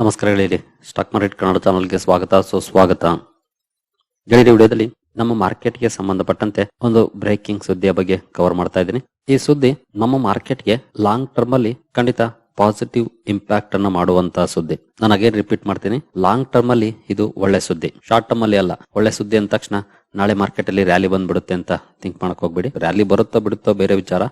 ನಮಸ್ಕಾರ ಗೆಳೆಯರಿ. Stock market Kannada ಚಾನಲ್ಗೆ ಸ್ವಾಗತ. ಸುಸ್ವಾಗತ ಗೆಳೆಯರಿ, ವಿಡಿಯೋದಲ್ಲಿ ನಮ್ಮ ಮಾರ್ಕೆಟ್ಗೆ ಸಂಬಂಧಪಟ್ಟಂತೆ ಒಂದು ಬ್ರೇಕಿಂಗ್ ಸುದ್ದಿಯ ಬಗ್ಗೆ ಕವರ್ ಮಾಡ್ತಾ ಇದ್ದೀನಿ. ಈ ಸುದ್ದಿ ನಮ್ಮ ಮಾರ್ಕೆಟ್ಗೆ ಲಾಂಗ್ ಟರ್ಮ್ ಅಲ್ಲಿ ಖಂಡಿತ ಪಾಸಿಟಿವ್ ಇಂಪ್ಯಾಕ್ಟ್ ಅನ್ನ ಮಾಡುವಂತಹ ಸುದ್ದಿ. ನಾನು ಅಗೇನ್ ರಿಪೀಟ್ ಮಾಡ್ತೀನಿ. ಲಾಂಗ್ ಟರ್ಮ್ ಅಲ್ಲಿ ಇದು ಒಳ್ಳೆ ಸುದ್ದಿ. ಶಾರ್ಟ್ ಟರ್ಮ್ ಅಲ್ಲಿ ಅಲ್ಲ. ಒಳ್ಳೆ ಸುದ್ದಿ ಅಂದ ತಕ್ಷಣ ನಾಳೆ ಮಾರ್ಕೆಟ್ ಅಲ್ಲಿ ರ್ಯಾಲಿ ಬಂದ್ಬಿಡುತ್ತೆ ಅಂತ ಥಿಂಕ್ ಮಾಡಕ್ ಹೋಗ್ಬೇಡಿ. ರ್ಯಾಲಿ ಬರುತ್ತೋ ಬಿಡುತ್ತೋ ಬೇರೆ ವಿಚಾರ.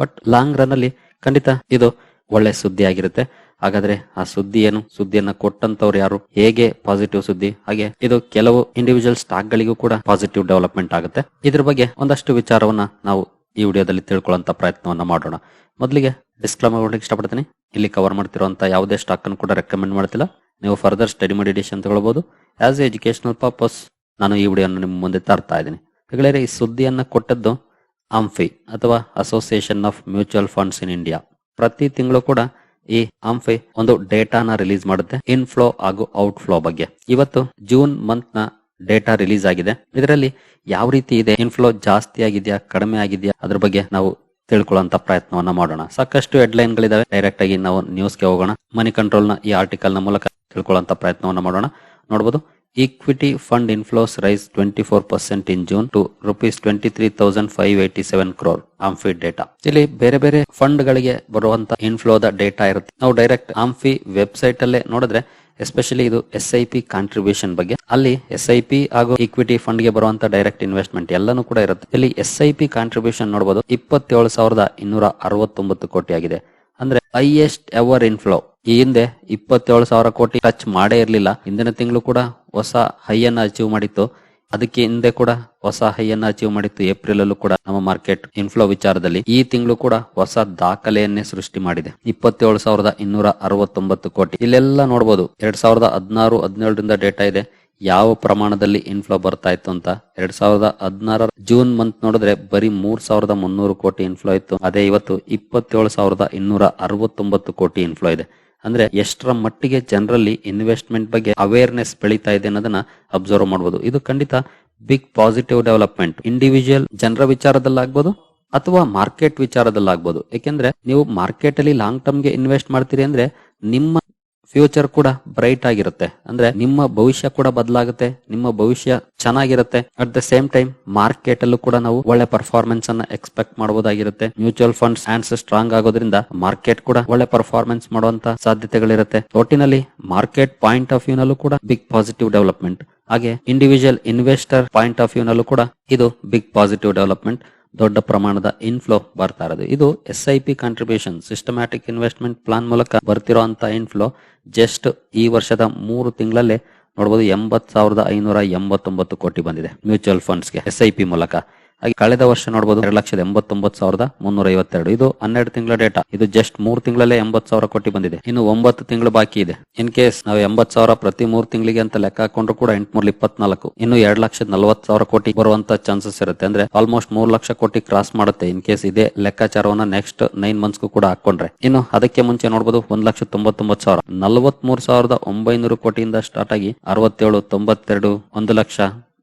ಬಟ್ ಲಾಂಗ್ ರನ್ ಅಲ್ಲಿ ಖಂಡಿತ ಇದು ಒಳ್ಳೆ ಸುದ್ದಿ ಆಗಿರುತ್ತೆ. ಹಾಗಾದ್ರೆ ಆ ಸುದ್ದಿ ಏನು? ಸುದ್ದಿಯನ್ನ ಕೊಟ್ಟಂತವ್ರು ಯಾರು? ಹೇಗೆ ಪಾಸಿಟಿವ್ ಸುದ್ದಿ? ಹಾಗೆ ಇದು ಕೆಲವು ಇಂಡಿವಿಜುವಲ್ ಸ್ಟಾಕ್ ಗಳಿಗೂ ಕೂಡ ಪಾಸಿಟಿವ್ ಡೆವಲಪ್ಮೆಂಟ್ ಆಗುತ್ತೆ. ಇದ್ರ ಬಗ್ಗೆ ಒಂದಷ್ಟು ವಿಚಾರವನ್ನ ನಾವು ಈ ವಿಡಿಯೋದಲ್ಲಿ ತಿಳ್ಕೊಳ್ಳುವಂತ ಪ್ರಯತ್ನವನ್ನ ಮಾಡೋಣ. ಮೊದಲಿಗೆ ಡಿಸ್ಕ್ಲೈಮರ್ ಕೊಡ್ಲಿಕ್ಕೆ ಇಷ್ಟಪಡ್ತೀನಿ. ಇಲ್ಲಿ ಕವರ್ ಮಾಡ್ತಿರುವಂತ ಯಾವುದೇ ಸ್ಟಾಕ್ ಅನ್ನು ಕೂಡ ರೆಕಮೆಂಡ್ ಮಾಡ್ತಿಲ್ಲ. ನೀವು ಫರ್ದರ್ ಸ್ಟಡಿ ಮಾಡಿ ಡಿಸಿಷನ್ ತಗೊಳ್ಬಹುದು. ಆಸ್ ಎ ಎಜುಕೇಶನಲ್ ಪರ್ಪಸ್ ನಾನು ಈ ವಿಡಿಯೋನ ನಿಮ್ಮ ಮುಂದೆ ತರ್ತಾ ಇದ್ದೀನಿ. ಗೆಳೆಯರೆ, ಈ ಸುದ್ದಿಯನ್ನ ಕೊಟ್ಟದ್ದು ಅಂಫಿ ಅಥವಾ Association of Mutual Funds in India ಪ್ರತಿ ತಿಂಗಳು ಕೂಡ ಈ ಆಂಫೆ ಒಂದು ಡೇಟಾನ ರಿಲೀಸ್ ಮಾಡುತ್ತೆ, ಇನ್ಫ್ಲೋ ಹಾಗೂ ಔಟ್ ಫ್ಲೋ ಬಗ್ಗೆ. ಇವತ್ತು ಜೂನ್ ಮಂತ್ನ ಡೇಟಾ ರಿಲೀಸ್ ಆಗಿದೆ. ಇದರಲ್ಲಿ ಯಾವ ರೀತಿ ಇದೆ, ಇನ್ಫ್ಲೋ ಜಾಸ್ತಿ ಆಗಿದೆಯಾ, ಕಡಿಮೆ ಆಗಿದೆಯಾ, ಅದ್ರ ಬಗ್ಗೆ ನಾವು ತಿಳ್ಕೊಳ್ಳುವಂತ ಪ್ರಯತ್ನವನ್ನ ಮಾಡೋಣ. ಸಾಕಷ್ಟು ಹೆಡ್ಲೈನ್ ಗಳಿದಾವೆ ಡೈರೆಕ್ಟ್ ಆಗಿ ನಾವು ನ್ಯೂಸ್ಗೆ ಹೋಗೋಣ. ಮನಿ ಕಂಟ್ರೋಲ್ನ ಈ ಆರ್ಟಿಕಲ್ನ ಮೂಲಕ ತಿಳ್ಕೊಳ್ಳುವಂತ ಪ್ರಯತ್ನವನ್ನ ಮಾಡೋಣ. ನೋಡಬಹುದು equity fund inflows four percent in June to rupees twenty three thousand five seven crore AMFI data ಇಲ್ಲಿ ಬೇರೆ ಬೇರೆ ಫಂಡ್ ಗಳಿಗೆ ಬರುವಂತ ಇನ್ಫ್ಲೋದ ಡೇಟಾ ಇರುತ್ತೆ. ನಾವು ಡೈರೆಕ್ಟ್ ಆಂಫಿ ವೆಬ್ಸೈಟ್ ಅಲ್ಲೇ ನೋಡಿದ್ರೆ ಎಸ್ಪೆಷಲಿ ಇದು ಎಸ್ ಐ ಪಿ ಕಾಂಟ್ರಿಬ್ಯೂಷನ್ ಬಗ್ಗೆ, ಅಲ್ಲಿ ಎಸ್ ಐ ಪಿ ಹಾಗೂ ಇಕ್ವಿಟಿ ಫಂಡ್ಗೆ ಬರುವಂತ ಡೈರೆಕ್ಟ್ ಇನ್ವೆಸ್ಟ್ಮೆಂಟ್ ಎಲ್ಲಾನು ಕೂಡ ಇರುತ್ತೆ. ಇಲ್ಲಿ ಎಸ್ ಐ ಪಿ ಕಾಂಟ್ರಿಬ್ಯೂಷನ್ ನೋಡಬಹುದು ಇಪ್ಪತ್ತೇಳು ಸಾವಿರದ ಇನ್ನೂರ ಅರವತ್ತೊಂಬತ್ತು ಕೋಟಿ ಆಗಿದೆ. ಅಂದ್ರೆ ಹೈಯೆಸ್ಟ್ ಎವರ್ ಇನ್ಫ್ಲೋ ಈ ಹಿಂದೆ ಇಪ್ಪತ್ತೇಳು ಸಾವಿರ ಕೋಟಿ ಟಚ್ ಮಾಡೇ ಇರಲಿಲ್ಲ. ಹಿಂದಿನ ತಿಂಗಳು ಕೂಡ ಹೊಸ ಹೈ ಅನ್ನ ಅಚೀವ್ ಮಾಡಿತ್ತು. ಅದಕ್ಕೆ ಹಿಂದೆ ಕೂಡ ಹೊಸ ಹೈ ಅನ್ನ ಅಚೀವ್ ಮಾಡಿತ್ತು ಏಪ್ರಿಲ್ ಅಲ್ಲೂ ಕೂಡ ನಮ್ಮ ಮಾರ್ಕೆಟ್ ಇನ್ಫ್ಲೋ ವಿಚಾರದಲ್ಲಿ. ಈ ತಿಂಗಳು ಕೂಡ ಹೊಸ ದಾಖಲೆಯನ್ನೇ ಸೃಷ್ಟಿ ಮಾಡಿದೆ. ಇಪ್ಪತ್ತೇಳು ಸಾವಿರದ ಇನ್ನೂರ ಅರವತ್ತೊಂಬತ್ತು ಕೋಟಿ. ಇಲ್ಲೆಲ್ಲ ನೋಡಬಹುದು ಎರಡ್ ಸಾವಿರದ ಹದಿನಾರು ಹದಿನೇಳರಿಂದ ಡೇಟಾ ಇದೆ. ಯಾವ ಪ್ರಮಾಣದಲ್ಲಿ ಇನ್ಫ್ಲೋ ಬರ್ತಾ ಇತ್ತು ಅಂತ? ಎರಡ್ ಸಾವಿರದ ಹದಿನಾರರ ಜೂನ್ ಮಂತ್ ನೋಡಿದ್ರೆ ಬರೀ ಮೂರ್ ಸಾವಿರದ ಮುನ್ನೂರು ಕೋಟಿ ಇನ್ಫ್ಲೋ ಇತ್ತು. ಅದೇ ಇವತ್ತು ಇಪ್ಪತ್ತೇಳು ಸಾವಿರದ ಇನ್ನೂರ ಅರವತ್ತೊಂಬತ್ತು ಕೋಟಿ ಇನ್ಫ್ಲೋ ಇದೆ. ಅಂದ್ರೆ ಎಷ್ಟರ ಮಟ್ಟಿಗೆ ಜನರಲ್ಲಿ ಇನ್ವೆಸ್ಟ್ಮೆಂಟ್ ಬಗ್ಗೆ ಅವೇರ್ನೆಸ್ ಬೆಳೀತಾ ಇದೆ ಅನ್ನೋದನ್ನ ಅಬ್ಸರ್ವ್ ಮಾಡಬಹುದು ಇದು ಖಂಡಿತ ಬಿಗ್ ಪಾಸಿಟಿವ್ ಡೆವಲಪ್ಮೆಂಟ್ ಇಂಡಿವಿಜುವಲ್ ಜನರ ವಿಚಾರದಲ್ಲಾಗ್ಬೋದು ಅಥವಾ ಮಾರ್ಕೆಟ್ ವಿಚಾರದಲ್ಲಾಗ್ಬೋದು. ಯಾಕೆಂದ್ರೆ ನೀವು ಮಾರ್ಕೆಟ್ ಅಲ್ಲಿ ಲಾಂಗ್ ಟರ್ಮ್ಗೆ ಇನ್ವೆಸ್ಟ್ ಮಾಡ್ತೀರಿ ಅಂದ್ರೆ ನಿಮ್ಮ ಫ್ಯೂಚರ್ ಕೂಡ ಬ್ರೈಟ್ ಆಗಿರುತ್ತೆ. ಅಂದ್ರೆ ನಿಮ್ಮ ಭವಿಷ್ಯ ಕೂಡ ಬದಲಾಗುತ್ತೆ, ನಿಮ್ಮ ಭವಿಷ್ಯ ಚೆನ್ನಾಗಿರುತ್ತೆ. At the same time market ಅಲ್ಲೂ ಕೂಡ ನಾವು ಒಳ್ಳೆ ಪರ್ಫಾರ್ಮೆನ್ಸ್ ಅನ್ನ ಎಕ್ಸ್ಪೆಕ್ಟ್ ಮಾಡಬಹುದಾಗಿರುತ್ತೆ ಮ್ಯೂಚುವಲ್ ಫಂಡ್ಸ್ ಹ್ಯಾಂಡ್ಸ್ ಸ್ಟ್ರಾಂಗ್ ಆಗೋದ್ರಿಂದ ಮಾರ್ಕೆಟ್ ಕೂಡ ಒಳ್ಳೆ ಪರ್ಫಾರ್ಮೆನ್ಸ್ ಮಾಡುವಂತ ಸಾಧ್ಯತೆಗಳಿರುತ್ತೆ. ಒಟ್ಟಿನಲ್ಲಿ ಮಾರ್ಕೆಟ್ ಪಾಯಿಂಟ್ ಆಫ್ ವ್ಯೂ ನಲ್ಲೂ ಕೂಡ ಬಿಗ್ ಪಾಸಿಟಿವ್ ಡೆವಲಪ್ಮೆಂಟ್ ಹಾಗೆ individual investor point of view ನಲ್ಲೂ ಕೂಡ ಇದು ಬಿಗ್ ಪಾಸಿಟಿವ್ ಡೆವಲಪ್ಮೆಂಟ್ ದೊಡ್ಡ ಪ್ರಮಾಣದ ಇನ್ಫ್ಲೋ ಬರ್ತಾ ಇರೋದು. ಇದು S I P contribution systematic investment plan ಮೂಲಕ ಬರ್ತಿರೋಂತ ಇನ್ಫ್ಲೋ ಜಸ್ಟ್ ಈ ವರ್ಷದ ಮೂರು ತಿಂಗಳಲ್ಲೇ ನೋಡಬಹುದು ಎಂಬತ್ ಸಾವಿರದ ಐನೂರ ಎಂಬತ್ತೊಂಬತ್ತು ಕೋಟಿ ಬಂದಿದೆ. ಮ್ಯೂಚುವಲ್ ಫಂಡ್ಸ್ಗೆ ಎಸ್ ಐ ಪಿ ಮೂಲಕ. ಹಾಗೆ ಕಳೆದ ವರ್ಷ ನೋಡಬಹುದು ಎರಡು ಲಕ್ಷದ ಎಂಬತ್ತೊಂಬತ್ತು ಸಾವಿರದ ಮುನ್ನೂರ ಐವತ್ತೆರಡು. ಇದು ಹನ್ನೆರಡು ತಿಂಗಳ ಡೇಟಾ ಇದು ಜಸ್ಟ್ ಮೂರ್ ತಿಂಗಳಲ್ಲೇ ಎಂಬತ್ ಸಾವಿರ ಕೋಟಿ ಬಂದಿದೆ. ಇನ್ನು ಒಂಬತ್ತು ತಿಂಗಳು ಬಾಕಿ ಇದೆ. ಇನ್ ಕೇಸ್ ನಾವು ಎಂಬತ್ ಸಾವಿರ ಪ್ರತಿ ಮೂರು ತಿಂಗಳಿಗೆ ಅಂತ ಲೆಕ್ಕ ಹಾಕೊಂಡ್ರು ಕೂಡ ಎಂಟ್ನೂರ ಇಪ್ಪತ್ನಾಲ್ಕು. ಇನ್ನು ಎರಡ್ ಲಕ್ಷದ ನಲವತ್ತು ಸಾವಿರ ಕೋಟಿ ಬರುವಂತ ಚಾನ್ಸಸ್ ಇರುತ್ತೆ. ಅಂದ್ರೆ ಆಲ್ಮೋಸ್ಟ್ ಮೂರ್ ಲಕ್ಷ ಕೋಟಿ ಕ್ರಾಸ್ ಮಾಡುತ್ತೆ ಇನ್ ಕೇಸ್ ಇದೇ ಲೆಕ್ಕಾಚಾರವನ್ನ ನೆಕ್ಸ್ಟ್ ನೈನ್ ಮಂತ್ಸ್ಗೂ ಕೂಡ ಹಾಕೊಂಡ್ರೆ. ಇನ್ನು ಅದಕ್ಕೆ ಮುಂಚೆ ನೋಡಬಹುದು ಒಂದ್ ಲಕ್ಷ ತೊಂಬತ್ತೊಂಬತ್ತು ಸಾವಿರ. ನಲವತ್ ಮೂರ್ ಸಾವಿರದ ಒಂಬೈನೂರು ಕೋಟಿಯಿಂದ ಸ್ಟಾರ್ಟ್ ಆಗಿ ಅರವತ್ತೇಳು ತೊಂಬತ್ತೆರಡು ಒಂದು ಲಕ್ಷ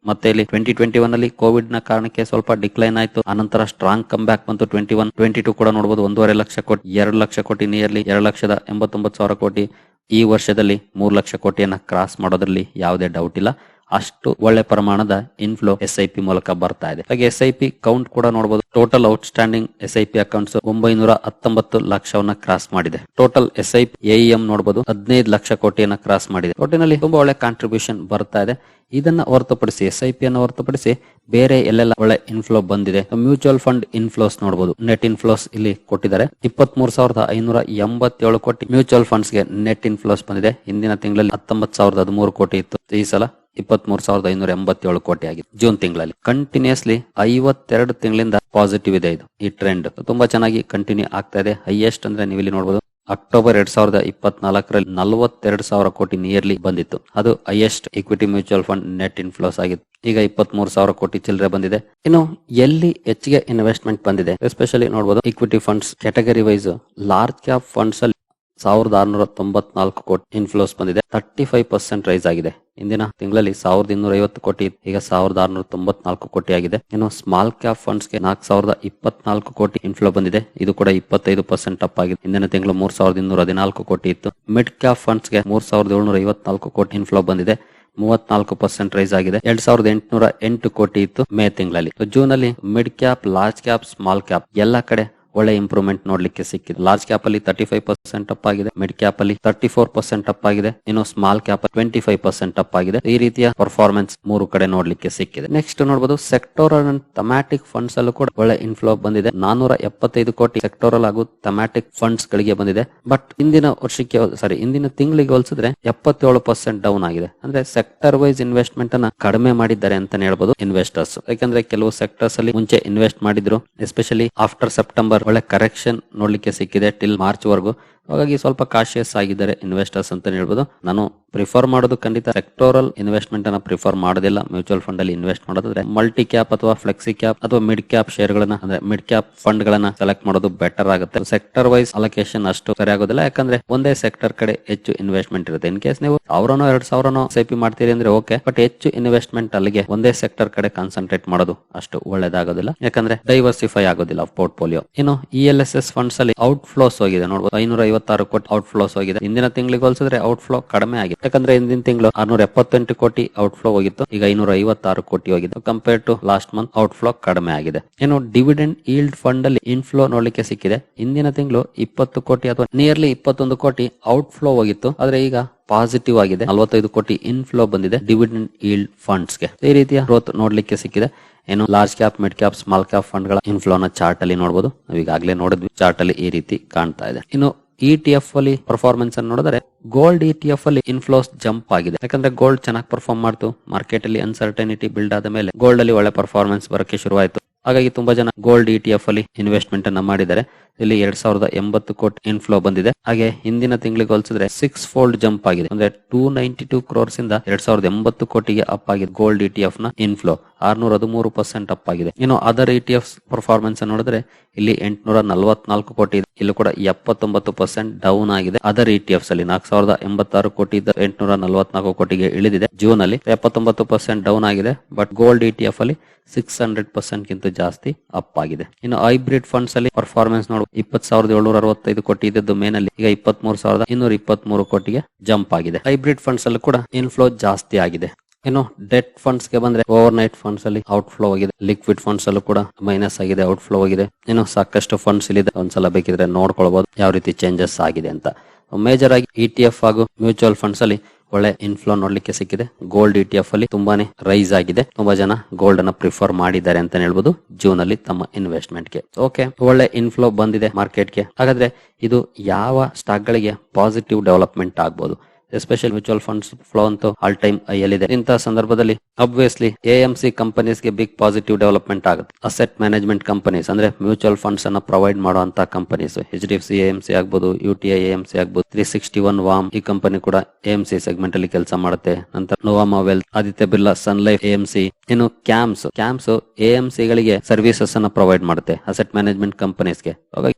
ಮತ್ತೆ ಇಲ್ಲಿ ಟ್ವೆಂಟಿ ಟ್ವೆಂಟಿ ಒನ್ ಅಲ್ಲಿ ಕೋವಿಡ್ನ ಕಾರಣಕ್ಕೆ ಸ್ವಲ್ಪ ಡಿಕ್ಲೈನ್ ಆಯ್ತು. ಅನಂತರ ಸ್ಟ್ರಾಂಗ್ ಕಮ್ ಬ್ಯಾಕ್ ಬಂತು ಟ್ವೆಂಟಿ ಒನ್ ಟ್ವೆಂಟಿ ಟೂ ಕೂಡ ನೋಡಬಹುದು ಒಂದೂವರೆ ಲಕ್ಷ ಕೋಟಿ, ಎರಡು ಲಕ್ಷ ಕೋಟಿ ನಿಯರ್ಲಿ ಎರಡು ಲಕ್ಷದ ಎಂಬತ್ತೊಂಬತ್ತು ಸಾವಿರ ಕೋಟಿ ಈ ವರ್ಷದಲ್ಲಿ ಮೂರು ಲಕ್ಷ ಕೋಟಿಯನ್ನ ಕ್ರಾಸ್ ಮಾಡೋದ್ರಲ್ಲಿ ಯಾವುದೇ ಡೌಟ್ ಇಲ್ಲ. ಅಷ್ಟು ಒಳ್ಳೆ ಪ್ರಮಾಣದ ಇನ್ಫ್ಲೋ ಎಸ್ ಐ ಪಿ ಮೂಲಕ ಬರ್ತಾ ಇದೆ. ಹಾಗೆ ಎಸ್ ಐ ಪಿ ಕೌಂಟ್ ಕೂಡ ನೋಡಬಹುದು total outstanding S I P accounts ಒಂಬೈನೂರ ಹತ್ತೊಂಬತ್ತು ಲಕ್ಷವನ್ನ ಕ್ರಾಸ್ ಮಾಡಿದೆ total S I P M ನೋಡಬಹುದು ಹದಿನೈದು ಲಕ್ಷ ಕೋಟಿಯನ್ನ ಕ್ರಾಸ್ ಮಾಡಿದೆ. ಒಟ್ಟಿನಲ್ಲಿ ತುಂಬಾ ಒಳ್ಳೆ ಕಾಂಟ್ರಿಬ್ಯೂಷನ್ ಬರ್ತಾ ಇದೆ. ಇದನ್ನ ಹೊರತುಪಡಿಸಿ ಎಸ್ ಐ ಪಿ ಅನ್ನು ಹೊರತುಪಡಿಸಿ ಬೇರೆ ಎಲ್ಲೆಲ್ಲ ಒಳ್ಳೆ ಇನ್ಫ್ಲೋ ಬಂದಿದೆ. ಮ್ಯೂಚುವಲ್ ಫಂಡ್ ಇನ್ಫ್ಲೋಸ್ ನೋಡಬಹುದು ನೆಟ್ ಇನ್ಫ್ಲೋಸ್ ಇಲ್ಲಿ ಕೊಟ್ಟಿದ್ದಾರೆ. ಇಪ್ಪತ್ತ್ ಮೂರು ಸಾವಿರದ ಐನೂರ ಎಂಬತ್ತೇಳು ಕೋಟಿ ಮ್ಯೂಚುವಲ್ ಫಂಡ್ಸ್ಗೆ ನೆಟ್ ಇನ್ಫ್ಲೋಸ್ ಬಂದಿದೆ. ಹಿಂದಿನ ತಿಂಗಳಲ್ಲಿ ಹತ್ತೊಂಬತ್ತು ಸಾವಿರದ ಹದಿಮೂರು ಕೋಟಿ ಇತ್ತು. ಈ ಸಲ ಇಪ್ಪತ್ತ್ ಮೂರು ಸಾವಿರದ ಐನೂರ ಎಂಬತ್ತೇಳು ಕೋಟಿ ಆಗಿದೆ ಜೂನ್ ತಿಂಗಳಲ್ಲಿ ಕಂಟಿನ್ಯೂಸ್ಲಿ ಐವತ್ತೆರಡು ತಿಂಗಳಿಂದ ಪಾಸಿಟಿವ್ ಇದೆ ಇದು. ಈ ಟ್ರೆಂಡ್ ತುಂಬಾ ಚೆನ್ನಾಗಿ ಕಂಟಿನ್ಯೂ ಆಗ್ತಾ ಇದೆ. ಹೈಯೆಸ್ಟ್ ಅಂದ್ರೆ ನೀವು ಇಲ್ಲಿ ನೋಡಬಹುದು ಅಕ್ಟೋಬರ್ ಎರಡ್ ಸಾವಿರದ ಇಪ್ಪತ್ನಾಲ್ಕರಲ್ಲಿ ನಲವತ್ತೆರಡು ಸಾವಿರ ಕೋಟಿ ನಿಯರ್ಲಿ ಬಂದಿತ್ತು. ಅದು highest equity mutual fund net inflows ಆಗಿತ್ತು. ಈಗ ಇಪ್ಪತ್ತ್ ಮೂರು ಸಾವಿರ ಕೋಟಿ ಚಿಲ್ಲರೆ ಬಂದಿದೆ. ಇನ್ನು ಎಲ್ಲಿ ಹೆಚ್ಚಿಗೆ ಇನ್ವೆಸ್ಟ್ಮೆಂಟ್ ಬಂದಿದೆ? ಎಸ್ಪೆಷಲಿ ನೋಡಬಹುದು equity funds category wise large cap funds ಅಲ್ಲಿ ಸಾವಿರದ ಆರ್ನೂರ ತೊಂಬತ್ನಾಲ್ಕು ಕೋಟಿ ಇನ್ಫ್ಲೋಸ್ ಬಂದಿದೆ. ತರ್ಟಿ ಫೈವ್ ಪರ್ಸೆಂಟ್ ರೈಸ್ ಆಗಿದೆ. ಇಂದಿನ ತಿಂಗಳಲ್ಲಿ ಸಾವಿರದ ಇನ್ನೂರ ಐವತ್ತು ಕೋಟಿ. ಈಗ ಸಾವಿರದ ಆರ್ನೂರ ತೊಂಬತ್ನಾಲ್ಕು ಕೋಟಿ ಆಗಿದೆ. ಇನ್ನು ಸ್ಮಾಲ್ ಕ್ಯಾಪ್ ಫಂಡ್ಸ್ಗೆ ನಾಲ್ಕು ಸಾವಿರದ ಇಪ್ಪತ್ನಾಲ್ಕು ಕೋಟಿ ಇನ್ಫ್ಲೋ ಬಂದಿದೆ. ಇದು ಕೂಡ ಇಪ್ಪತ್ತೈದು ಪರ್ಸೆಂಟ್ ಅಪ್ ಆಗಿದೆ. ಇಂದಿನ ತಿಂಗಳು ಮೂರ್ ಸಾವಿರದ ಇನ್ನೂರ ಹದಿನಾಲ್ಕು ಕೋಟಿ ಇತ್ತು. ಮಿಡ್ ಕ್ಯಾಪ್ ಫಂಡ್ಸ್ಗೆ ಮೂರ್ ಸಾವಿರದ ಏಳ್ನೂರ ಐವತ್ನಾಲ್ಕು ಕೋಟಿ ಇನ್ಫ್ಲೋ ಬಂದಿದೆ. ಮೂವತ್ನಾಲ್ಕು ಪರ್ಸೆಂಟ್ ರೈಸ್ ಆಗಿದೆ. ಎರಡ್ ಸಾವಿರದ ಎಂಟುನೂರ ಎಂಟು ಕೋಟಿ ಇತ್ತು ಮೇ ತಿಂಗಳಲ್ಲಿ. ಜೂನ್ ಅಲ್ಲಿ mid cap large cap small cap ಎಲ್ಲಾ ಕಡೆ ಒಳ್ಳೆ ಇಂಪ್ರೂವ್ಮೆಂಟ್ ನೋಡ್ಲಿಕ್ಕೆ ಸಿಕ್ಕಿದೆ. ಲಾರ್ಜ್ ಕ್ಯಾಪ್ ಅಲ್ಲಿ ತರ್ಟಿ ಫೈವ್ ಪರ್ಸೆಂಟ್ ಅಪ್ ಆಗಿದೆ. ಮಿಡ್ ಕ್ಯಾಪ್ ಅಲ್ಲಿ ತರ್ಟಿ ಫೋರ್ ಪರ್ಸೆಂಟ್ ಅಪ್ ಆಗಿದೆ. ಇನ್ನು small cap twenty five percent up ಆಗಿದೆ. ಈ ರೀತಿಯ ಪರ್ಫಾರ್ಮೆನ್ಸ್ ಮೂರು ಕಡೆ ನೋಡ್ಲಿಕ್ಕೆ ಸಿಕ್ಕಿದೆ. ನೆಕ್ಸ್ಟ್ ನೋಡಬಹುದು ಸೆಕ್ಟೋರಲ್ ಅಂಡ್ ಥಮ್ಯಾಟಿಕ್ ಫಂಡ್ಸ್ ಅಲ್ಲೂ ಕೂಡ ಒಳ್ಳೆ ಇನ್ಫ್ಲೋ ಬಂದಿದೆ. ನಾನೂರ ಎಪ್ಪತ್ತೈದು ಕೋಟಿ ಸೆಕ್ಟೋರಲ್ ಹಾಗೂ ಥಮ್ಯಾಟಿಕ್ ಫಂಡ್ಸ್ ಗಳಿಗೆ ಬಂದಿದೆ. ಬಟ್ ಇಂದಿನ ವರ್ಷಕ್ಕೆ ಸಾರಿ ಇಂದಿನ ತಿಂಗಳಿಗೆ ಹೋಲಿಸಿದ್ರೆ ಎಪ್ಪತ್ತೇಳು ಪರ್ಸೆಂಟ್ ಡೌನ್ ಆಗಿದೆ. ಅಂದ್ರೆ ಸೆಕ್ಟರ್ ವೈಸ್ ಇನ್ವೆಸ್ಟ್ಮೆಂಟ್ ಅನ್ನ ಕಡಿಮೆ ಮಾಡಿದ್ದಾರೆ ಅಂತಾನೆ ಹೇಳ್ಬೋದು ಇನ್ವೆಸ್ಟರ್ಸ್ ಯಾಕಂದ್ರೆ ಕೆಲವು ಸೆಕ್ಟರ್ಸ್ ಅಲ್ಲಿ ಮುಂಚೆ ಇನ್ವೆಸ್ಟ್ ಮಾಡಿದ್ರು ಎಸ್ಪೆಷಲಿ ಆಫ್ಟರ್ ಸೆಪ್ಟೆಂಬರ್ ಒಳ್ಳೆ ಕರೆಕ್ಷನ್ ನೋಡ್ಲಿಕ್ಕೆ ಸಿಕ್ಕಿದೆ. ಟಿಲ್ ಮಾರ್ಚ್ ವರೆಗೂ. ಹಾಗಾಗಿ ಸ್ವಲ್ಪ ಕಾಶಿಯಸ್ ಆಗಿದ್ದಾರೆ ಇನ್ವೆಸ್ಟರ್ಸ್ ಅಂತ ಹೇಳ್ಬೋದು. ನಾನು ಪ್ರಿಫರ್ ಮಾಡೋದು ಖಂಡಿತ ಸೆಕ್ಟೋರಲ್ ಇನ್ವೆಸ್ಟ್ಮೆಂಟ್ ಅನ್ನ ಪ್ರಿಫರ್ ಮಾಡೋದಿಲ್ಲ. ಮ್ಯೂಚುವಲ್ ಫಂಡ್ ಅಲ್ಲಿ ಇನ್ವೆಸ್ಟ್ ಮಾಡೋದಾದ್ರೆ ಮಲ್ಟಿ ಕ್ಯಾಪ್ ಅಥವಾ ಫ್ಲೆಕ್ಸಿ ಕ್ಯಾಪ್ ಅಥವಾ ಮಿಡ್ ಕ್ಯಾಪ್ ಶೇರ್ ಗಳನ್ನ, ಅಂದ್ರೆ ಮಿಡ್ ಕ್ಯಾಪ್ ಫಂಡ್ ಗಳನ್ನ ಸೆಲೆಕ್ಟ್ ಮಾಡೋದು ಬೆಟರ್ ಆಗುತ್ತೆ. ಸೆಕ್ಟರ್ ವೈಸ್ ಅಲೋಕೇಶನ್ ಅಷ್ಟು ಸರಿ ಆಗೋದಿಲ್ಲ. ಯಾಕಂದ್ರೆ ಒಂದೇ ಸೆಕ್ಟರ್ ಕಡೆ ಹೆಚ್ಚು ಇನ್ವೆಸ್ಟ್ಮೆಂಟ್ ಇರುತ್ತೆ. ಇನ್ ಕೇಸ್ ನೀವು ಸಾವಿರನೋ, ಎರಡ್ ಸಾವಿರನೋ ಸೇಫಿ ಮಾಡ್ತೀರಿ ಅಂದ್ರೆ ಓಕೆ ಬಟ್ ಹೆಚ್ಚು ಇನ್ವೆಸ್ಟ್ಮೆಂಟ್ ಅಲ್ಲಿಗೆ ಒಂದೇ ಸೆಕ್ಟರ್ ಕಡೆ ಕಾನ್ಸಂಟ್ರೇಟ್ ಮಾಡೋದು ಅಷ್ಟು ಒಳ್ಳೇದಾಗೋದಿಲ್ಲ. ಯಾಕಂದ್ರೆ ಡೈವರ್ಸಿಫೈ ಆಗೋದಿಲ್ಲ ಪೋರ್ಟ್ಫೋಲಿಯೋ ಇನ್ನು E L S S funds ಅಲ್ಲಿ ಔಟ್ ಫ್ಲೋಸ್ ಹೋಗಿದೆ. ನೋಡಬಹುದು ಐನೂರ ಐವತ್ತಾರು ಕೋಟಿ ಔಟ್ ಫ್ಲೋಸ್ ಹೋಗಿದೆ. ಇಂದಿನ ತಿಂಗಳಿಗೆ ಹೋಲಿಸಿದ್ರೆ ಔಟ್ ಫ್ಲೋ ಕಡಿಮೆ ಆಗಿದೆ. ಯಾಕಂದ್ರೆ ಇಂದಿನ ತಿಂಗಳು ಆರ್ನೂರ ಎಪ್ಪತ್ತೆಂಟು ಕೋಟಿ ಔಟ್ ಫ್ಲೋ ಹೋಗಿತ್ತು. ಈಗ ಐನೂರ ಐವತ್ತಾರು ಕೋಟಿ ಹೋಗಿತ್ತು compare to last month outflow ಕಡಿಮೆ ಆಗಿದೆ. ಏನು ಡಿವಿಡೆಂಡ್ ಈಲ್ಡ್ ಫಂಡ್ ಅಲ್ಲಿ ಇನ್ಫ್ಲೋ ನೋಡ್ಲಿಕ್ಕೆ ಸಿಕ್ಕಿದೆ. ಇಂದಿನ ತಿಂಗಳು ಇಪ್ಪತ್ತು ಕೋಟಿ ಅಥವಾ ನಿಯರ್ಲಿ ಇಪ್ಪತ್ತೊಂದು ಕೋಟಿ ಔಟ್ ಫ್ಲೋ ಹೋಗಿತ್ತು. ಆದ್ರೆ ಈಗ ಪಾಸಿಟಿವ್ ಆಗಿದೆ. ನಲವತ್ತೈದು ಕೋಟಿ ಇನ್ಫ್ಲೋ ಬಂದಿದೆ ಡಿವಿಡೆಂಡ್ ಈಲ್ಡ್ ಫಂಡ್ಸ್ಗೆ. ಈ ರೀತಿಯ ಗ್ರೋತ್ ನೋಡ್ಲಿಕ್ಕೆ ಸಿಕ್ಕಿದೆ. ಏನು large cap mid cap small cap ಫಂಡ್ಗಳ ಇನ್ಫ್ಲೋನ ಚಾರ್ಟ್ ಅಲ್ಲಿ ನೋಡಬಹುದು ನಾವು ಈಗಾಗಲೇ ನೋಡಿದ್ವಿ. ಚಾರ್ಟ್ ಅಲ್ಲಿ ಈ ರೀತಿ ಕಾಣ್ತಾ ಇದೆ. ಇನ್ನು ಇ ಟಿ ಎಫ್ ಅಲ್ಲಿ ಪರ್ಫಾರ್ಮೆನ್ಸ್ ಅನ್ನು ನೋಡಿದ್ರೆ ಗೋಲ್ಡ್ ಇಟಿಎಫ್ ಎಫ್ ಅಲ್ಲಿ ಇನ್ಫ್ಲೋಸ್ ಜಂಪ್ ಆಗಿದೆ. ಯಾಕಂದ್ರೆ ಗೋಲ್ಡ್ ಚೆನ್ನಾಗಿ ಪರ್ಫಾರ್ಮ್ ಮಾಡ್ತು. ಮಾರ್ಕೆಟ್ ಅಲ್ಲಿ ಅನ್ಸರ್ಟನಿಟಿ ಬಿಲ್ಡ್ ಆದ ಮೇಲೆ ಗೋಲ್ಡ್ ಅಲ್ಲಿ ಒಳ್ಳೆ ಪರ್ಫಾರ್ಮೆನ್ಸ್ ಬರಕ್ಕೆ ಶುರುವಾಯಿತು. ಹಾಗಾಗಿ ತುಂಬಾ ಜನ ಗೋಲ್ಡ್ ಇಟಿಎಫ್ ಎಫ್ ಅಲ್ಲಿ ಇನ್ವೆಸ್ಟ್ಮೆಂಟ್ ಅನ್ನ ಮಾಡಿದ್ದಾರೆ. ಇಲ್ಲಿ ಎರಡ್ ಸಾವಿರದ ಎಂಬತ್ತು ಕೋಟಿ ಇನ್ಫ್ಲೋ ಬಂದಿದೆ. ಹಾಗೆ ಹಿಂದಿನ ತಿಂಗಳಿಗೆ ಹೋಲಿಸಿದ್ರೆ ಸಿಕ್ಸ್ ಫೋಲ್ಡ್ ಜಂಪ್ ಆಗಿದೆ. ಅಂದ್ರೆ ಟೂ ನೈಂಟಿ ಟೂ ಕ್ರೋರ್ಸ್ ಇಂದ ಎರಡ್ ಸಾವಿರದ ಎಂಬತ್ತು ಕೋಟಿಗೆ ಅಪ್ ಆಗಿದೆ ಗೋಲ್ಡ್ ಇಟಿಎಫ್ನ ಇನ್ಫ್ಲೋ ಆರ್ನೂರ ಹದಿಮೂರು ಪರ್ಸೆಂಟ್ ಅಪ್ ಆಗಿದೆ. ಇನ್ನು ಅದರ್ ಇಟಿಎಫ್ ಪರ್ಫಾರ್ಮೆನ್ಸ್ ನೋಡಿದ್ರೆ ಇಲ್ಲಿ ಎಂಟುನೂರ ನಲವತ್ನಾಲ್ಕು ಕೋಟಿ ಇದೆ. ಇಲ್ಲಿ ಕೂಡ ಎಪ್ಪತ್ತೊಂಬತ್ತು ಪರ್ಸೆಂಟ್ ಡೌನ್ ಆಗಿದೆ. ಅದರ್ ಇ ಟಿ ಎಫ್ ಅಲ್ಲಿ ನಾಲ್ಕು ಸಾವಿರದ ಎಂಬತ್ತಾರು ಕೋಟಿ ಎಂಟುನೂರ ನಲವತ್ನಾಲ್ಕು ಕೋಟಿಗೆ ಇಳಿದಿದೆ. ಜೂನ್ ಅಲ್ಲಿ ಎಪ್ಪತ್ತೊಂಬತ್ತು ಪರ್ಸೆಂಟ್ ಡೌನ್ ಆಗಿದೆ. ಬಟ್ ಗೋಲ್ಡ್ ಇಟಿಎಫ್ ಎಫ್ ಅಲ್ಲಿ ಸಿಕ್ಸ್ ಹಂಡ್ರೆಡ್ ಪರ್ಸೆಂಟ್ ಗಿಂತ ಜಾಸ್ತಿ ಅಪ್ ಆಗಿದೆ. ಇನ್ನು ಹೈಬ್ರಿಡ್ ಫಂಡ್ಸ್ ಅಲ್ಲಿ ಪರ್ಫಾರ್ಮೆನ್ಸ್ ನೋಡು. ಇಪ್ಪತ್ ಸಾವಿರದ ಏಳ್ನೂರ ಅರವತ್ತೈದು ಕೋಟಿ ಇದ್ದದ್ದು ಅಲ್ಲಿ. ಈಗ ಇಪ್ಪತ್ತ್ ಮೂರು ಸಾವಿರದ ಇನ್ನೂರ ಇಪ್ಪತ್ತ್ ಮೂರು ಕೋಟಿಗೆ ಜಂಪ್ ಆಗಿದೆ. ಹೈಬ್ರಿಡ್ ಫಂಡ್ಸ್ ಅಲ್ಲಿ ಕೂಡ ಇನ್ಫ್ಲೋ ಜಾಸ್ತಿ ಆಗಿದೆ. ಇನ್ನು ಡೆಟ್ ಫಂಡ್ಸ್ಗೆ ಬಂದ್ರೆ ಓವರ್ ನೈಟ್ ಫಂಡ್ಸ್ ಅಲ್ಲಿ ಔಟ್ ಫ್ಲೋ ಆಗಿದೆ. ಲಿಕ್ವಿಡ್ ಫಂಡ್ಸ್ ಅಲ್ಲೂ ಕೂಡ ಮೈನಸ್ ಆಗಿದೆ ಔಟ್ ಫ್ಲೋ ಆಗಿದೆ. ಏನು ಸಾಕಷ್ಟು ಫಂಡ್ಸ್ ಇಲ್ಲಿದೆ. ಒಂದ್ಸಲ ಬೇಕಿದ್ರೆ ನೋಡ್ಕೊಳ್ಬಹುದು ಯಾವ ರೀತಿ ಚೇಂಜಸ್ ಆಗಿದೆ ಅಂತ. ಮೇಜರ್ ಆಗಿ ಇ ಟಿ ಎಫ್ ಹಾಗೂ ಮ್ಯೂಚುವಲ್ ಫಂಡ್ಸ್ ಅಲ್ಲಿ ಒಳ್ಳೆ ಇನ್ಫ್ಲೋ ನೋಡ್ಲಿಕ್ಕೆ ಸಿಕ್ಕಿದೆ. ಗೋಲ್ಡ್ ಇ ಟಿ ಎಫ್ ಅಲ್ಲಿ ತುಂಬಾನೇ ರೈಸ್ ಆಗಿದೆ. ತುಂಬಾ ಜನ ಗೋಲ್ಡ್ ಅನ್ನ ಪ್ರಿಫರ್ ಮಾಡಿದ್ದಾರೆ ಅಂತ ಹೇಳ್ಬೋದು. ಜೂನ್ ಅಲ್ಲಿ ತಮ್ಮ ಇನ್ವೆಸ್ಟ್ಮೆಂಟ್ಗೆ. ಓಕೆ ಒಳ್ಳೆ ಇನ್ಫ್ಲೋ ಬಂದಿದೆ ಮಾರ್ಕೆಟ್ಗೆ. ಹಾಗಾದ್ರೆ ಇದು ಯಾವ ಸ್ಟಾಕ್ ಗಳಿಗೆ ಪಾಸಿಟಿವ್ ಡೆವಲಪ್ಮೆಂಟ್ ಆಗ್ಬೋದು? ಎಸ್ಪೆಷಲ್ ಮ್ಯೂಚುವಲ್ ಫಂಡ್ಸ್ ಫ್ಲೋ ಅಂತೂ ಆಲ್ ಟೈಮ್ ಐಯಲ್ಲಿದೆ ಇಂತಹ ಸಂದರ್ಭದಲ್ಲಿ ಅಬ್ವಿಯಸ್ಲಿ ಎಎಂಸಿ ಕಂಪನೀಸ್ಗೆ ಬಿಗ್ ಪಾಸಿಟಿವ್ ಡೆವಲಪ್ಮೆಂಟ್ ಆಗುತ್ತೆ. ಅಸೆಟ್ ಮ್ಯಾನೇಜ್ಮೆಂಟ್ ಕಂಪನೀಸ್ ಅಂದ್ರೆ ಮ್ಯೂಚುವಲ್ ಫಂಡ್ಸ್ ಅನ್ನ ಪ್ರೊವೈಡ್ ಮಾಡುವಂತ companies H D F C AM C ಆಗ್ಬೋದು U T I M C ಆಗ್ಬೋದು ತ್ರೀ ಸಿಕ್ಸ್ಟಿ ಒನ್ ವಾಮ್ ಈ ಕಂಪನಿ ಕೂಡ ಎಎಂಸಿ ಸೆಗ್ಮೆಂಟ್ ಅಲ್ಲಿ ಕೆಲಸ ಮಾಡುತ್ತೆ. ನಂತರ Nuvama wealth Aditya Birla sun life A M C ಇನ್ನು CAMS CAMS A M C ಗಳಿಗೆ ಸರ್ವಿಸಸ್ ಅನ್ನ ಪ್ರೊವೈಡ್ ಮಾಡುತ್ತೆ ಅಸೆಟ್ ಮ್ಯಾನೇಜ್ಮೆಂಟ್ ಕಂಪನೀಸ್ಗೆ.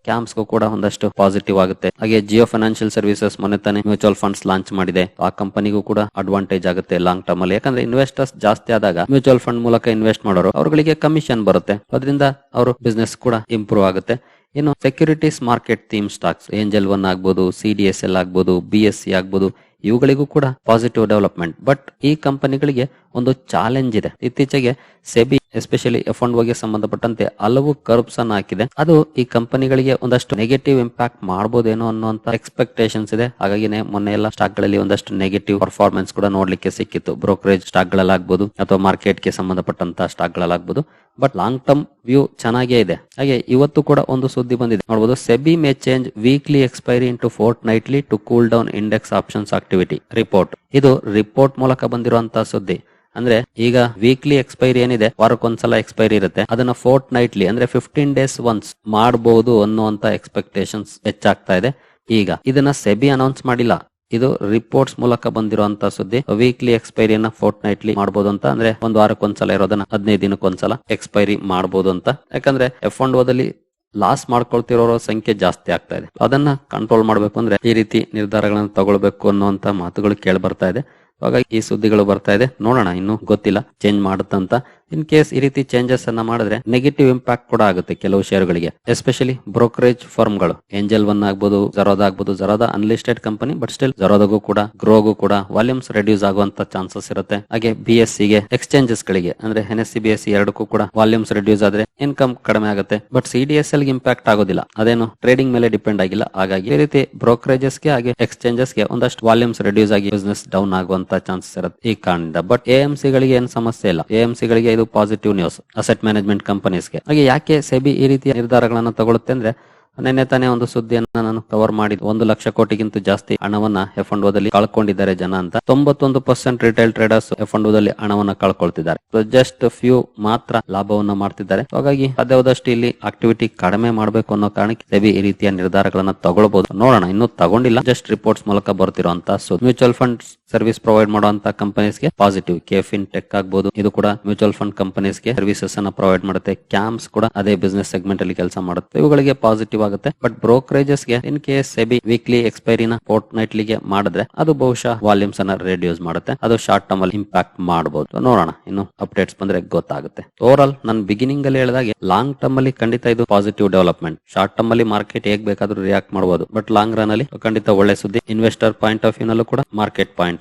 ಕ್ಯಾಂಪ್ಸ್ ಕೂಡ ಒಂದಷ್ಟು ಪಾಸಿಟಿವ್ ಆಗುತ್ತೆ. ಹಾಗೆ ಜಿಯೋ ಫೈನಾನ್ಷಿಯಲ್ ಸರ್ವಿಸಸ್ ಮೊನ್ನೆ ತಾನೇ ಮ್ಯೂಚುವಲ್ ಫಂಡ್ಸ್ ಲಾಂಚ್ ಮಾಡಿದೆ. ಆ ಕಂಪನಿಗೂ ಕೂಡ ಅಡ್ವಾಂಟೇಜ್ ಆಗುತ್ತೆ ಲಾಂಗ್ ಟರ್ಮ್ ಅಲ್ಲಿ. ಯಾಕಂದ್ರೆ ಇನ್ವೆಸ್ಟರ್ಸ್ ಜಾಸ್ತಿ ಆದಾಗ ಮ್ಯೂಚುವಲ್ ಫಂಡ್ ಮೂಲಕ ಇನ್ವೆಸ್ಟ್ ಮಾಡೋರು, ಅವರುಗಳಿಗೆ ಕಮಿಷನ್ ಬರುತ್ತೆ. ಅದರಿಂದ ಅವರು ಬಿಸ್ನೆಸ್ ಕೂಡ ಇಂಪ್ರೂವ್ ಆಗುತ್ತೆ. ಇನ್ನು securities market theme stocks angel one ಆಗ್ಬಹುದು ಸಿ ಡಿ ಎಸ್ ಎಲ್ ಆಗ್ಬೋದು ಬಿ ಎಸ್ ಸಿ ಆಗ್ಬೋದು, ಇವುಗಳಿಗೂ ಕೂಡ ಪಾಸಿಟಿವ್ ಡೆವಲಪ್ಮೆಂಟ್ ಬಟ್ ಈ ಕಂಪನಿಗಳಿಗೆ ಒಂದು ಚಾಲೆಂಜ್ ಇದೆ. ಇತ್ತೀಚೆಗೆ ಸೆಬಿ ಎಸ್ಪೆಷಲಿ ಎಫ್ ಅಂಡ್ ಬಗ್ಗೆ ಸಂಬಂಧಪಟ್ಟಂತೆ ಹಲವು ಕರ್ಬ್ಸ್ ಅನ್ನು ಹಾಕಿದೆ. ಅದು ಈ ಕಂಪನಿಗಳಿಗೆ ಒಂದಷ್ಟು ನೆಗೆಟಿವ್ ಇಂಪ್ಯಾಕ್ಟ್ ಮಾಡಬಹುದೇನೋ ಅನ್ನುವಂತ ಎಕ್ಸ್ಪೆಕ್ಟೇಷನ್ಸ್ ಇದೆ. ಹಾಗಾಗಿನೇ ಮೊನ್ನೆ ಎಲ್ಲ ಸ್ಟಾಕ್ಗಳಲ್ಲಿ ಒಂದಷ್ಟು ನೆಗೆಟಿವ್ ಪರ್ಫಾರ್ಮೆನ್ಸ್ ಕೂಡ ನೋಡ್ಲಿಕ್ಕೆ ಸಿಕ್ಕಿತ್ತು. ಬ್ರೋಕರೇಜ್ ಸ್ಟಾಕ್ ಗಳಲ್ಲಾಗ್ಬಹುದು ಅಥವಾ ಮಾರ್ಕೆಟ್ಗೆ ಸಂಬಂಧಪಟ್ಟಂತ ಸ್ಟಾಕ್ ಗಳಲ್ಲಾಗ್ಬಹುದು ಬಟ್ ಲಾಂಗ್ ಟರ್ಮ್ ವ್ಯೂ ಚೆನ್ನಾಗೇ ಇದೆ. ಹಾಗೆ ಇವತ್ತು ಕೂಡ ಒಂದು ಸುದ್ದಿ ಬಂದಿದೆ. ನೋಡಬಹುದು SEBI may change weekly expiry into fortnightly to cool down index options activity report ಇದು ರಿಪೋರ್ಟ್ ಮೂಲಕ ಬಂದಿರುವಂತಹ ಸುದ್ದಿ. ಅಂದ್ರೆ ಈಗ ವೀಕ್ಲಿ ಎಕ್ಸ್ಪೈರಿ ಏನಿದೆ, ವಾರಕ್ಕೊಂದ್ಸಲ ಎಕ್ಸ್ಪೈರಿ ಇರುತ್ತೆ. ಅದನ್ನ ಫೋರ್ಟ್ ನೈಟ್ಲಿ ಅಂದ್ರೆ ಫಿಫ್ಟೀನ್ ಡೇಸ್ ಒನ್ಸ್ ಮಾಡಬಹುದು ಅನ್ನುವಂತ ಎಕ್ಸ್ಪೆಕ್ಟೇಷನ್ಸ್ ಹೆಚ್ಚಾಗ್ತಾ ಇದೆ. ಈಗ ಇದನ್ನ ಸೆಬಿ ಅನೌನ್ಸ್ ಮಾಡಿಲ್ಲ. ಇದು ರಿಪೋರ್ಟ್ಸ್ ಮೂಲಕ ಬಂದಿರುವಂತ ಸುದ್ದಿ. ವೀಕ್ಲಿ ಎಕ್ಸ್ಪೈರಿಯನ್ನ ಫೋರ್ಟ್ ನೈಟ್ಲಿ ಮಾಡಬಹುದು ಅಂತ ಅಂದ್ರೆ ಒಂದು ವಾರಕ್ಕೊಂದ್ಸಲ ಇರೋದನ್ನ, ಹದಿನೈದು ದಿನಕ್ಕೊಂದ್ಸಲ ಎಕ್ಸ್ಪೈರಿ ಮಾಡಬಹುದು ಅಂತ. ಯಾಕಂದ್ರೆ ಎಫ್ ಒನ್ ಓದಲ್ಲಿ ಲಾಸ್ ಮಾಡ್ಕೊಳ್ತಿರೋರ ಸಂಖ್ಯೆ ಜಾಸ್ತಿ ಆಗ್ತಾ ಇದೆ. ಅದನ್ನ ಕಂಟ್ರೋಲ್ ಮಾಡಬೇಕು ಅಂದ್ರೆ ಈ ರೀತಿ ನಿರ್ಧಾರಗಳನ್ನು ತಗೊಳ್ಬೇಕು ಅನ್ನುವಂತ ಮಾತುಗಳು ಕೇಳಿ ಬರ್ತಾ ಇದೆ. ಹಾಗಾಗಿ ಈ ಸುದ್ದಿಗಳು ಬರ್ತಾ ಇದೆ. ನೋಡೋಣ ಇನ್ನು ಗೊತ್ತಿಲ್ಲ. ಚೇಂಜ್ ಮಾಡುತ್ತಂತ. ಇನ್ ಕೇಸ್ ಈ ರೀತಿ ಚೇಂಜಸ್ ಅನ್ನ ಮಾಡಿದ್ರೆ ನೆಗೆಟಿವ್ ಇಂಪ್ಯಾಕ್ಟ್ ಕೂಡ ಆಗುತ್ತೆ ಕೆಲವು ಶೇರುಗಳಿಗೆ ಎಸ್ಪೆಷಲಿ ಬ್ರೋಕರೇಜ್ ಫರ್ಮ್ಗಳು ಏಂಜಲ್ ಒನ್ ಆಗ್ಬೋದು ಜರೋದಾ ಆಗ್ಬೋದು. Zerodha unlisted company but still ಜರೋದಾಗೂ ಕೂಡ ಗ್ರೋಗೂ ಕೂಡ ವಾಲ್ಯೂಮ್ಸ್ ರೆಡ್ಯೂಸ್ ಆಗುವಂತ ಚಾನ್ಸಸ್ ಇರುತ್ತೆ. ಹಾಗೆ ಬಿ ಎಸ್ಗೆ ಎಕ್ಸ್ಚೇಂಜಸ್ ಗಳಿಗೆ, ಅಂದ್ರೆ N S C B S C ಎರಡಕ್ಕೂ ಕೂಡ ವಾಲ್ಯೂಮ್ಸ್ ರೆಡ್ಯೂಸ್ ಆದ್ರೆ ಇನ್ಕಮ್ ಕಡಿಮೆ ಆಗುತ್ತೆ. But C D S L impact ಆಗೋದಿಲ್ಲ. ಅದೇನು ಟ್ರೇಡಿಂಗ್ ಮೇಲೆ ಡಿಪೆಂಡ್ ಆಗಿಲ್ಲ. ಹಾಗಾಗಿ ಈ ರೀತಿ ಬ್ರೋಕರೇಜಸ್ಗೆ ಹಾಗೆ ಎಕ್ಸ್ಚೇಂಜಸ್ಗೆ ಒಂದಷ್ಟು ವಾಲ್ಯೂಮ್ಸ್ ರೆಡ್ಯೂಸ್ ಆಗಿ ಬಿಸ್ನೆಸ್ ಡೌನ್ ಆಗುವಂತ ಚಾನ್ಸಸ್ ಇರುತ್ತೆ ಈ ಕಾರಣದಿಂದ. ಬಟ್ ಎ ಎಂ ಸಿ ಗಳಿಗೆ ಏನ್ ಸಮಸ್ಯೆ ಇಲ್ಲ. ಎ ಎಂ ಸಿ ಗಳಿಗೆ ಇದು ಪಾಸಿಟಿವ್ ನ್ಯೂಸ್ ಅಸೆಟ್ ಮ್ಯಾನೇಜ್ಮೆಂಟ್ ಕಂಪನೀಸ್ಗೆ ಹಾಗೆ ಯಾಕೆ ಸೆಬಿ ಈ ರೀತಿಯ ನಿರ್ಧಾರಗಳನ್ನು ತಗೊಳುತ್ತೆ ಅಂದ್ರೆ, ನಿನ್ನೆ ತಾನೇ ಒಂದು ಸುದ್ದಿಯನ್ನ ನಾನು ಕವರ್ ಮಾಡಿದ್ದು. ಒಂದು ಲಕ್ಷ ಕೋಟಿಗಿಂತ ಜಾಸ್ತಿ ಹಣವನ್ನ ಎಫ್ ದಲ್ಲಿ ಕಳ್ಕೊಂಡಿದ್ದಾರೆ ಜನ ಅಂತ. ತೊಂಬತ್ತೊಂದು ಪರ್ಸೆಂಟ್ ರಿಟೈಲ್ ಟ್ರೇಡರ್ಸ್ ಎಫ್ ದಲ್ಲಿ ಹಣವನ್ನ ಕಳ್ಕೊಳ್ತಿದ್ದಾರೆ. ಜಸ್ಟ್ ಫ್ಯೂ ಮಾತ್ರ ಲಾಭವನ್ನ ಮಾಡ್ತಿದ್ದಾರೆ. ಹಾಗಾಗಿ ಸಾಧ್ಯವಾದಷ್ಟು ಇಲ್ಲಿ ಆಕ್ಟಿವಿಟಿ ಕಡಿಮೆ ಮಾಡಬೇಕು ಅನ್ನೋ ಕಾರಣಕ್ಕೆ ಸೆಬಿ ಈ ರೀತಿಯ ನಿರ್ಧಾರಗಳನ್ನ ತಗೊಳ್ಬಹುದು ನೋಡೋಣ, ಇನ್ನು ತಗೊಂಡಿಲ್ಲ. ಜಸ್ಟ್ ರಿಪೋರ್ಟ್ಸ್ ಮೂಲಕ ಬರ್ತಿರುವಂತ ಮ್ಯೂಚುವಲ್ ಫಂಡ್ ಸರ್ವಿಸ್ ಪ್ರೊವೈಡ್ ಮಾಡುವಂತ ಕಂಪನೀಸ್ಗೆ ಪಾಸಿಟಿವ್. ಕೆಫಿನ್ ಟೆಕ್ ಆಗಬಹುದು ಇದು ಕೂಡ ಮ್ಯೂಚುವಲ್ ಫಂಡ್ ಕಂಪನೀಸ್ಗೆ ಸರ್ವಿಸಸ್ ಅನ್ನ ಪ್ರೊವೈಡ್ ಮಾಡುತ್ತೆ. ಕ್ಯಾಂಪ್ಸ್ ಕೂಡ ಅದೇ ಬಿಸ್ನೆಸ್ ಸೆಗ್ಮೆಂಟ್ ಅಲ್ಲಿ ಕೆಲಸ ಮಾಡುತ್ತೆ. ಇವುಗಳಿಗೆ ಪಾಸಿಟಿವ್ ಆಗುತ್ತೆ. ಬಟ್ ಬ್ರೋಕರೇಜಸ್ಗೆ ಇನ್ ಕೇಸ್ ಸೆಬಿ ವೀಕ್ಲಿ ಎಕ್ಸ್ಪೈರಿನ ಫೋರ್ಟ್ ನೈಟ್ಲಿಗೆ ಮಾಡಿದ್ರೆ ಅದು ಬಹುಶಃ ವಾಲ್ಯೂಮ್ಸ್ ಅನ್ನ ರೆಡ್ಯೂಸ್ ಮಾಡುತ್ತೆ. ಅದು ಶಾರ್ಟ್ ಟರ್ಮ್ ಅಲ್ಲಿ ಇಂಪ್ಯಾಕ್ಟ್ ಮಾಡಬಹುದು ನೋಡೋಣ. ಇನ್ನು ಅಪ್ಡೇಟ್ಸ್ ಬಂದ್ರೆ ಗೊತ್ತಾಗುತ್ತೆ. ಓವರ್ ಆಲ್ ನಾನು ಬಿಗಿನಿಂಗ್ ಅಲ್ಲಿ ಹೇಳಿದಾಗೆ ಲಾಂಗ್ ಟರ್ಮ್ ಅಲ್ಲಿ ಖಂಡಿತ ಇದು ಪಾಸಿಟಿವ್ ಡೆವಲಪ್ಮೆಂಟ್. ಶಾರ್ಟ್ ಟರ್ಮ್ ಅಲ್ಲಿ ಮಾರ್ಕೆಟ್ ಹೇಗ್ ಬೇಕಾದ್ರೂ ರಿಯಾಕ್ಟ್ ಮಾಡಬಹುದು ಬಟ್ ಲಾಂಗ್ ರನ್ ಅಲ್ಲಿ ಖಂಡಿತ ಒಳ್ಳೆ ಸುದ್ದಿ. ಇನ್ವೆಸ್ಟರ್ ಪಾಯಿಂಟ್ ಆಫ್ ವ್ಯೂ ನಲ್ಲೂ ಕೂಡ ಮಾರ್ಕೆಟ್ ಪಾಯಿಂಟ್